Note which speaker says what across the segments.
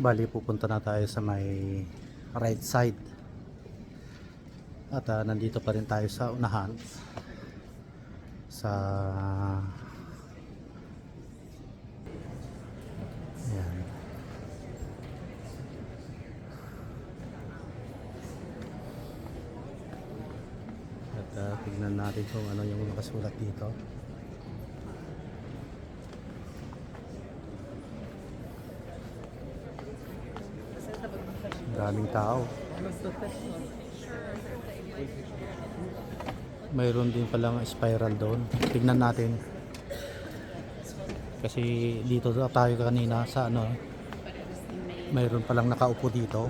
Speaker 1: Bali, pupunta na tayo sa may right side. At ah, nandito pa rin tayo sa unahan. Sa... Ayan. At ah, tignan natin kung ano yung nakasulat dito. Daming tao. Mayroon din palang spiral doon. Tignan natin. Kasi dito tayo kanina sa ano, mayroon palang nakaupo dito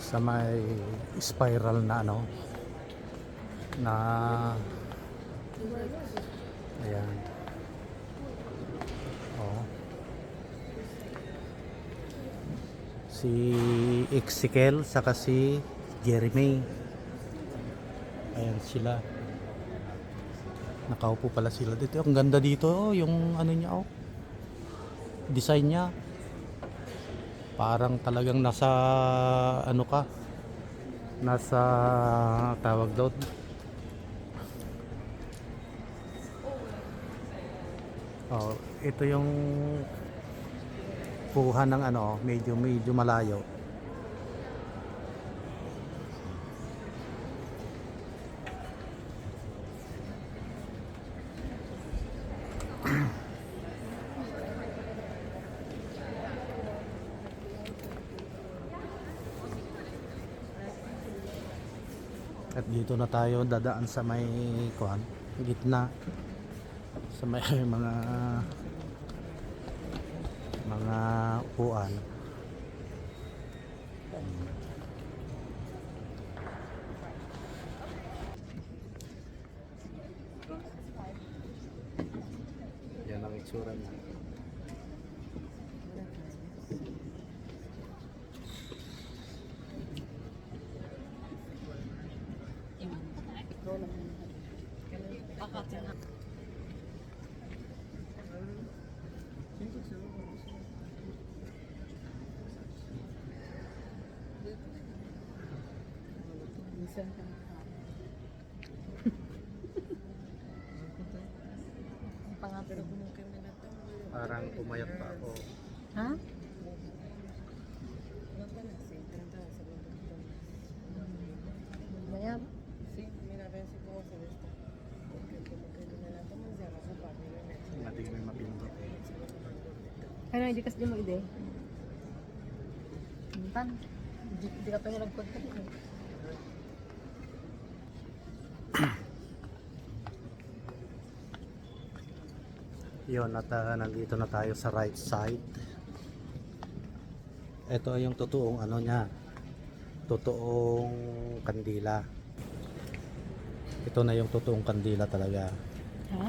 Speaker 1: sa may spiral na ano na ayan oh si Ezekiel saka si Jeremy. Ayan sila. Nakaupo pala sila dito. Ang ganda dito oh, yung ano niya oh. Design niya. Parang talagang nasa ano ka? Nasa tawag doon oh ito yung kuha ng ano medyo medyo malayo. At dito na tayo dadaan sa may kuan, gitna. Sa may mga upuan. Yan ang itsura niya. Parang pumayat pa ako.
Speaker 2: Ha? Mayab.
Speaker 1: Nating may mapindot.
Speaker 2: Kaya hindi kasi mo ide. Mintan. Di, di ka pa yung nagpunta din eh.
Speaker 1: Yun, at ah, nandito na tayo sa right side. Ito yung totoong ano niya. Totoong kandila. Ito na yung totoong kandila talaga.
Speaker 2: Ha?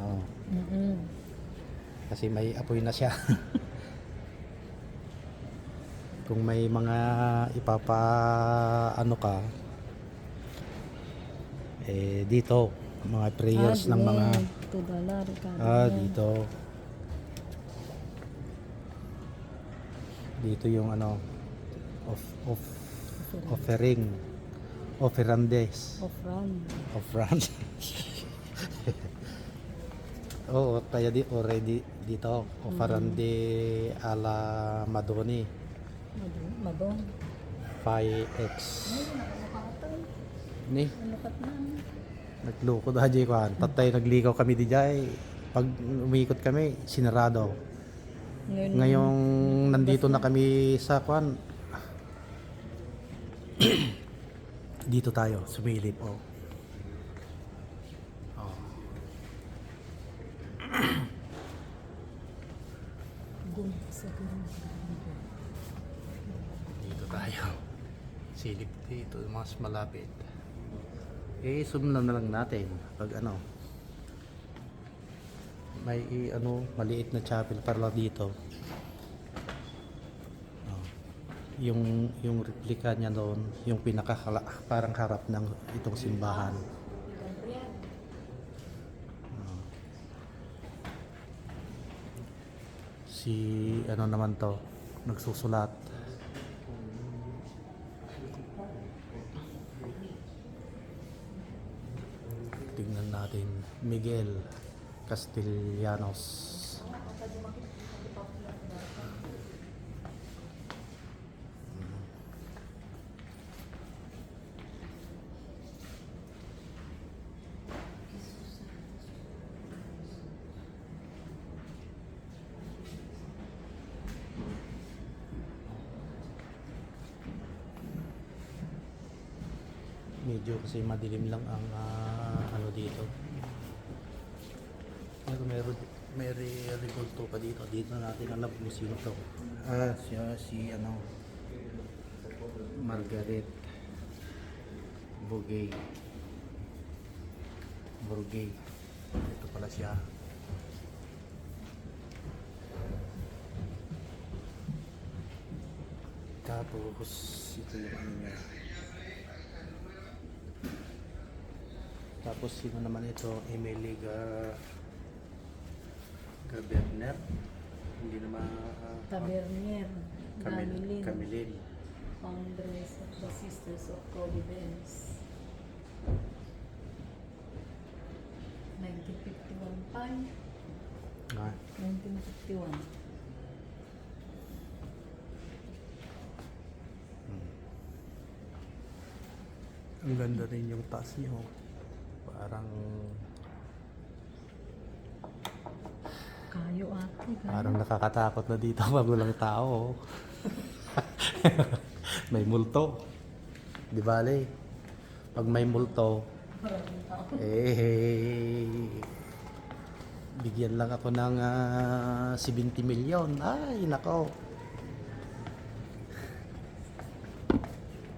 Speaker 1: Oo.
Speaker 2: Mm-mm.
Speaker 1: Kasi may apoy na siya. Kung may mga ipapa ano ka eh dito mga prayers ng mga
Speaker 2: Two dollar. Ricardo.
Speaker 1: ah dito dito yung ano of of offering offerandes
Speaker 2: Of run.
Speaker 1: offrand Oo, kaya di already dito offerande ala Madoni
Speaker 2: Madong. Madong.
Speaker 1: 5x
Speaker 2: Ay, nakakatay.
Speaker 1: ni
Speaker 2: Nanukat na.
Speaker 1: Nagloko da jay kwan tatay naglikaw kami di jay pag umikot kami sinarado
Speaker 2: Ngayon.
Speaker 1: ngayong nandito na kami sa kwan dito tayo sumilip oh. oh. Dito tayo silip dito mas malapit eh zoom na lang natin. Pag ano may ano maliit na chapel para dito. Oh. yung yung replika niya doon yung pinaka parang harap ng itong simbahan. Si ano naman to nagsusulat natin Miguel Castellanos. Medyo kasi madilim lang ang ano dito. Pero meron may re- rebulto pa dito dito natin alam kung sino to. Ah siya si ano Margaret Bugay Burgay ito pala siya. Tapos ito yung ano niya Tapos sino naman ito? Emily Gar Garberner. Hindi naman uh,
Speaker 2: Tabernier.
Speaker 1: Camil
Speaker 2: Gamilin.
Speaker 1: Camilin.
Speaker 2: Foundress of the Sisters of Providence. 1951 pa.
Speaker 1: Ah,
Speaker 2: 1951.
Speaker 1: hmm. Ang ganda rin yung taas niyo. Parang
Speaker 2: Kayo ate. ganun.
Speaker 1: parang nakakatakot na dito pag walang tao. may multo. Di bale? Pag may multo. Eh, bigyan lang ako ng ah, 70 milyon. Ay, nako.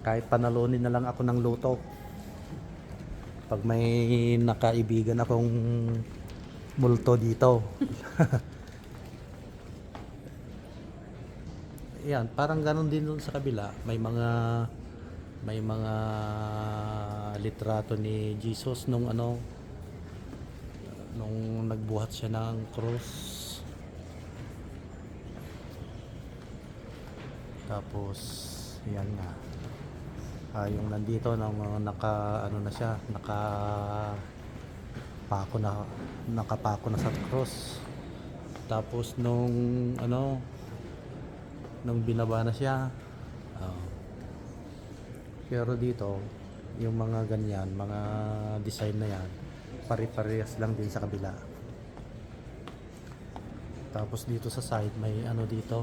Speaker 1: Kahit panalunin na lang ako ng luto. Pag may nakaibigan akong multo dito. Yan, parang ganun din dun sa kabila. May mga may mga litrato ni Jesus nung ano nung nagbuhat siya ng cross. Tapos yan nga. Ah, yung nandito nang naka ano na siya, naka pako na nakapako na sa cross. Tapos nung ano nung binaba na siya ah, pero dito, yung mga ganyan, mga design na yan, pare-parehas lang din sa kabila. Tapos dito sa side, may ano dito,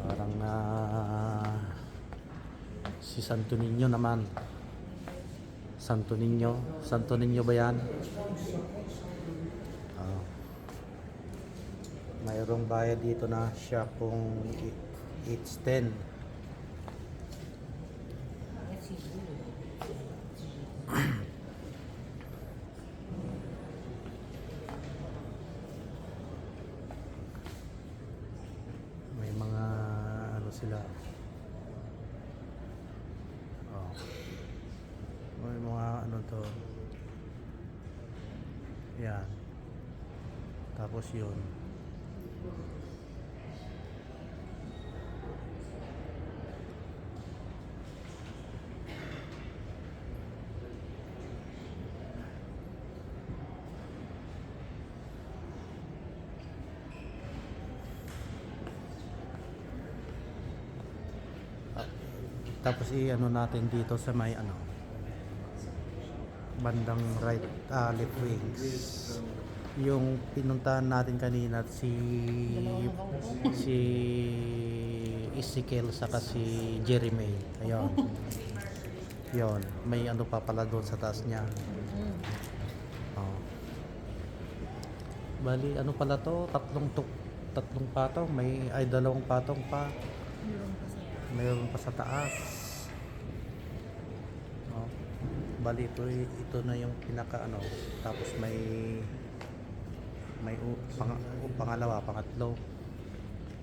Speaker 1: parang na si Santo Niño naman. Santo Niño, Santo Niño ba yan? Ah. mayroong bayad dito na siya kung it's 10 may mga ano sila oh. may mga ano to. Yan. Tapos yun. Tapos i-ano natin dito sa may ano bandang right ah, left wings. Yung pinuntahan natin kanina si si Ezekiel saka si Jeremy. Ayun. Yon, may ano pa pala doon sa taas niya. Oh. Bali, ano pala to? Tatlong tuk tatlong patong, may ay dalawang patong pa. Mayroon pa sa taas. Oh. Bali ito, ito na yung pinaka ano. Tapos may may pang, pangalawa, pangatlo.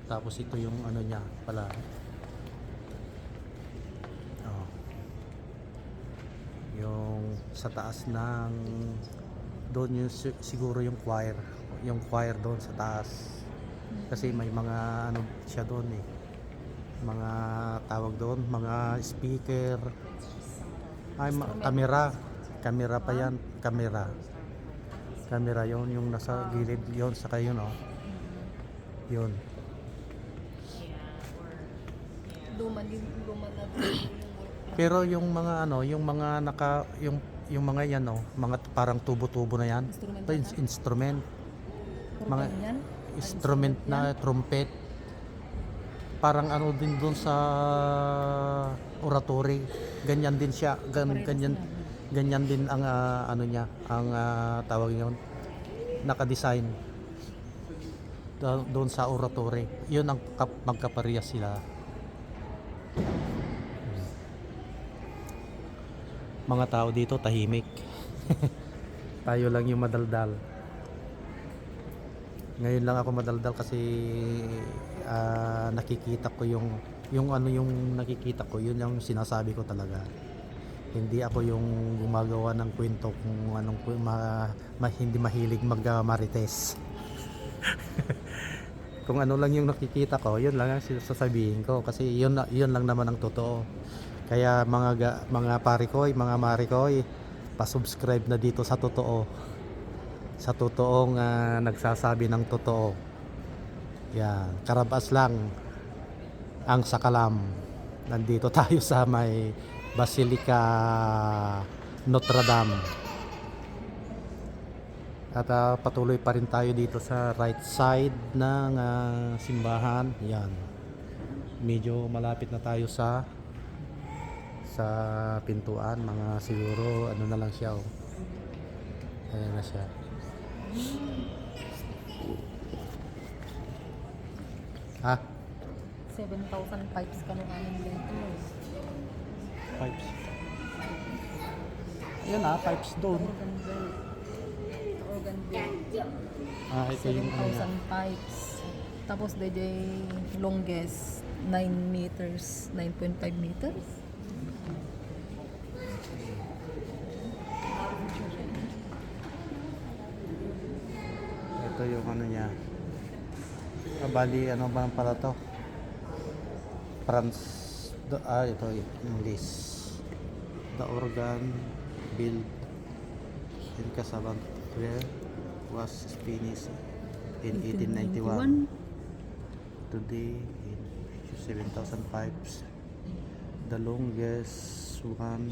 Speaker 1: Tapos ito yung ano niya pala. Oh. Yung sa taas ng doon yung si- siguro yung choir, yung choir doon sa taas. Kasi may mga ano siya doon eh. Mga tawag doon, mga speaker. Ay, ma- kamera. Kamera pa yan. Kamera. Kamera yon yung nasa gilid yon sa kayo no. Yun.
Speaker 2: Luma luma na
Speaker 1: Pero yung mga ano, yung mga naka yung yung mga yan no, mga t- parang tubo-tubo na yan.
Speaker 2: Instrument
Speaker 1: Ito instrument, mga
Speaker 2: mga yan.
Speaker 1: instrument na trumpet. Parang ano din doon sa oratory. Ganyan din siya, gan, ganyan ganyan din ang ah, ano niya, ang ah, tawag niyon. Naka-design Do- doon sa oratory. 'Yun ang kap- magkaparehas sila. Mga tao dito tahimik. Tayo lang yung madaldal. Ngayon lang ako madaldal kasi ah, nakikita ko yung yung ano yung nakikita ko, yun yung sinasabi ko talaga. Hindi ako yung gumagawa ng kwento kung anong kwe- ma, ma- hindi mahilig mag-marites. kung ano lang yung nakikita ko, yun lang ang sasabihin ko kasi yun yun lang naman ang totoo. Kaya mga ga- mga pare ko, mga mare ko, pa-subscribe na dito sa totoo. Sa totoong ah, nagsasabi ng totoo. Yan, karabas lang ang sakalam. Nandito tayo sa may Basilica Notre Dame. At ah, patuloy pa rin tayo dito sa right side ng ah, simbahan. Yan. Medyo malapit na tayo sa sa pintuan. Mga siguro ano na lang siya. Oh. Ayan na siya. Ha?
Speaker 2: 7,000 pipes ka nung anim dito.
Speaker 1: Pipes. Ayan ah, pipes doon.
Speaker 2: Organ belt. Organ belt.
Speaker 1: Ah, ito yung ano niya.
Speaker 2: 7,000 pipes. Tapos the longest 9 meters, 9.5 meters.
Speaker 1: Ito yung ano niya. Ah, bali, ano ba pala to? France. the- Ah, ito, English. The organ built in Casablanca was finished in 1891. Today, in 7,000 pipes. The longest one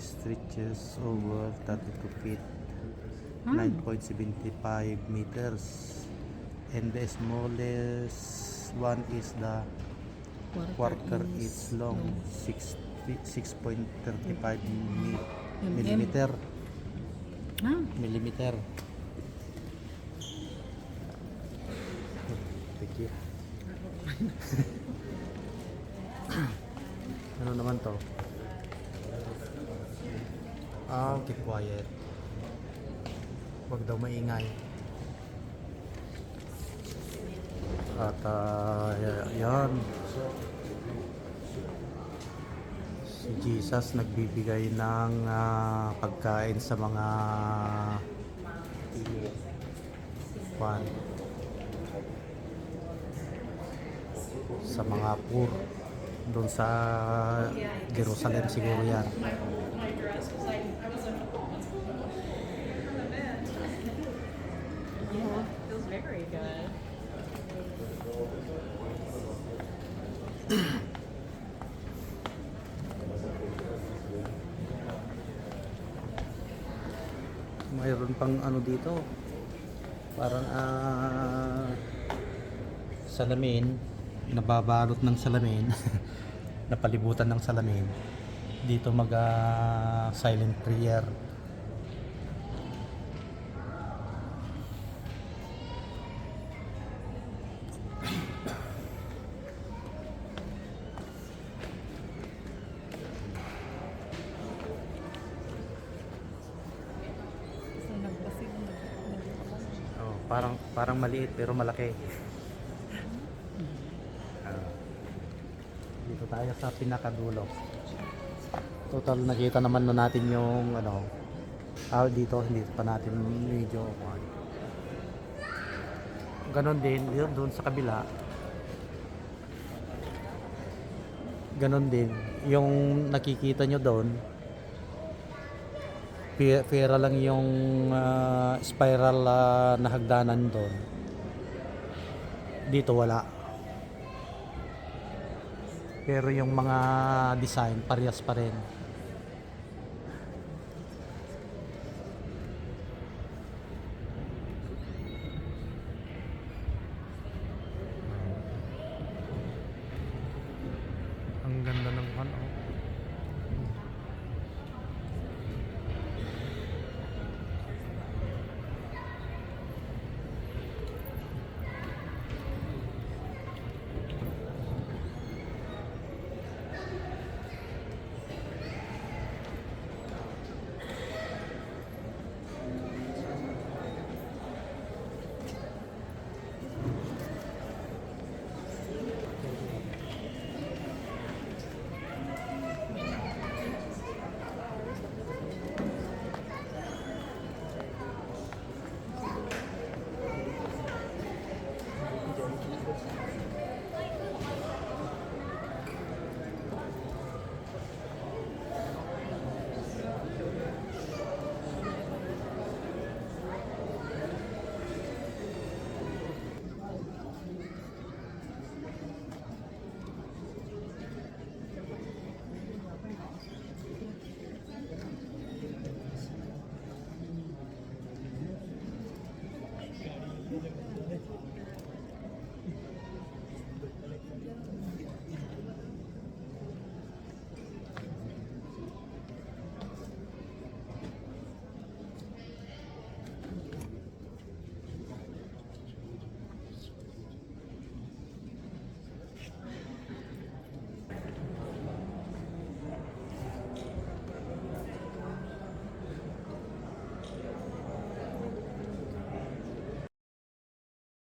Speaker 1: stretches over 32 feet. 9.75 meters and the smallest one is the quarter inch long 6 feet- 6.35 mi-
Speaker 2: Mm.
Speaker 1: millimeter.
Speaker 2: Ah,
Speaker 1: millimeter. Thank you. Ano naman to? Ah keep quiet. Huwag daw maingay. At ah, y- yan. Si Jesus nagbibigay ng ah, pagkain sa mga kwan sa mga poor doon sa Jerusalem siguro yan.
Speaker 3: Very good.
Speaker 1: Mayroon pang ano dito. Parang ah salamin. Nababalot ng salamin. Napalibutan ng salamin. Dito mag ah, silent prayer parang parang maliit pero malaki Ah. dito tayo sa pinakadulo total nakita naman na natin yung ano ah, dito hindi pa natin medyo ganon din doon sa kabila. Ganon din. Yung nakikita nyo doon, pera lang yung ah, spiral ah, na hagdanan doon. Dito wala. Pero yung mga design, parehas pa rin.